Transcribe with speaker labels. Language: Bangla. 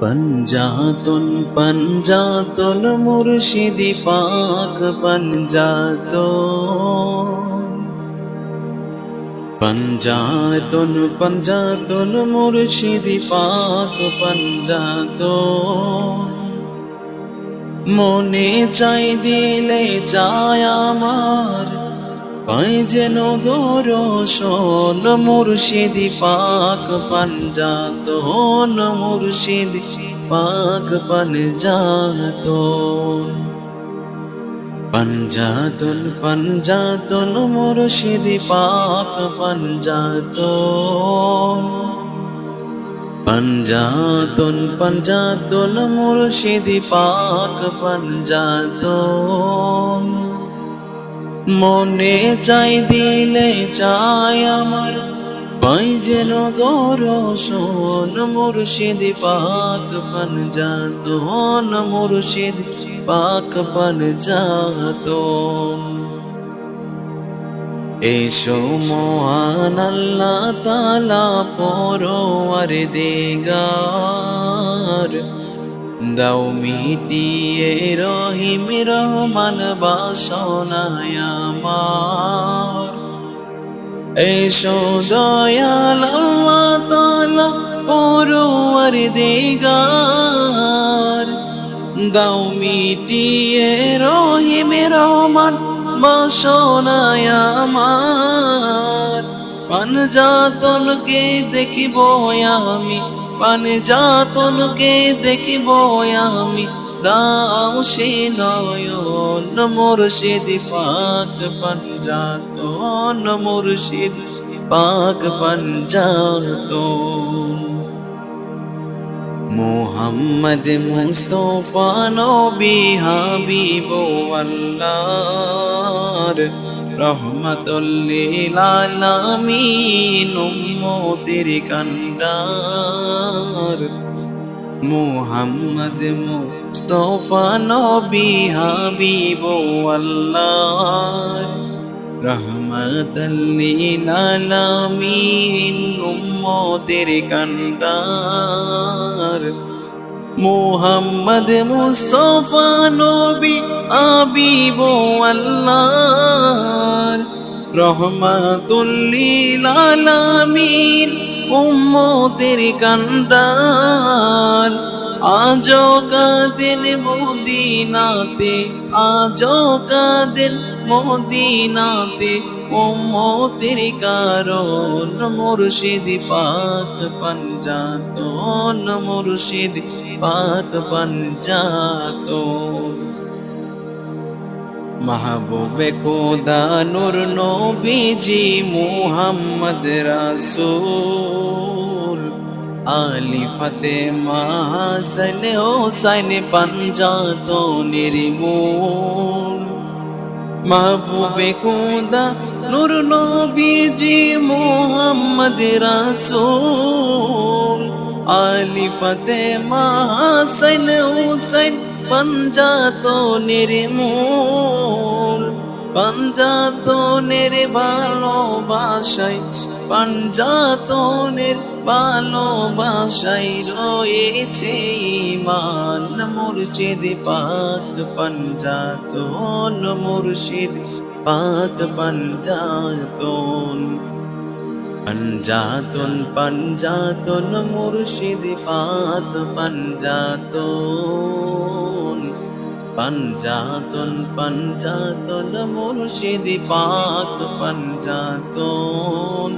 Speaker 1: পঞ্জাতন পঞ্জাতন মুর্শিদি পাক পঞ্জাতন। পঞ্জাতন পঞ্জাতন মুর্শিদি পাক পঞ্জাতন। মনে চাই দিলে চায় আমার পাই যেন দরশন মুর্শিদি পাক পঞ্জাতন মুর্শিদি পাক পঞ্জাতন পঞ্জাতন পঞ্জাতন মুর্শিদি পাক পঞ্জাতন পঞ্জাতন পঞ্জাতন মুর্শিদি পাক পঞ্জাতন মনে চাই দিলে চাই আমার। পাই যেন দরশন মুর্শিদি, পাক পঞ্জাতন মুর্শিদ, পাক পঞ্জাতন এসো মহান আল্লাহ তালা পরোয়ার দেগার। দাও মিটিয়ে রহিম রহমান বাসনায় আমার। এসো দয়াল আল্লাহ তালা পরোয়ার দেগার দাও মিটিয়ে রহিম রহমান বাসনায় আমার। দেখিব আমি পানজাতনকে দেখিব আমি। দাও সে নয়ন মুর্শিদ, পাক পাঞ্জাতন মুর্শিদ, পাক পাঞ্জাতন মোহাম্মদ মুস্তফা নবী হাবিব আল্লাহর রহমতুল্লিল আলামিন উম্মতের কান্ডার। মোহাম্মদ মুস্তফা নবী হাবিব আল্লাহর। রহমতুল্লিল আলামিন উম্মতের কান্ডার। মোহাম্মদ মুস্তফা নবী আবিব আল্লাহর। রহমাতুল্লিল আলামিন, উম্মতের কান্ডার আজো কাদিন মদিনাতে আজো কাদিন মদিনাতে উম্মতের কারণ, মুর্শিদ পাক পঞ্জাতন, মুর্শিদ পাক পঞ্জাতন। মাহবুবে খোদা নূর নবীজি মুহাম্মদ রাসূল। আলী ফাতেমা হাসান হোসাইন পঞ্জাতনের মূল। মাহবুবে খোদা নূর নবীজি মুহাম্মদ রাসূল। আলী ফাতেমা হাসান হোসাইন পঞ্জাতনের মূল পঞ্জাতনের ভালোবাসায় পঞ্জাতনের ভালোবাসায় রয়েছে ইমান মুর্শিদ পাক পঞ্জাতন মুর্শিদ পাক পঞ্জাতন পঞ্জাতন পঞ্জাতন মুর্শিদ পাত পঞ্জাতন পঞ্জাতন পঞ্জাতন মুর্শিদ পাক পঞ্জাতন।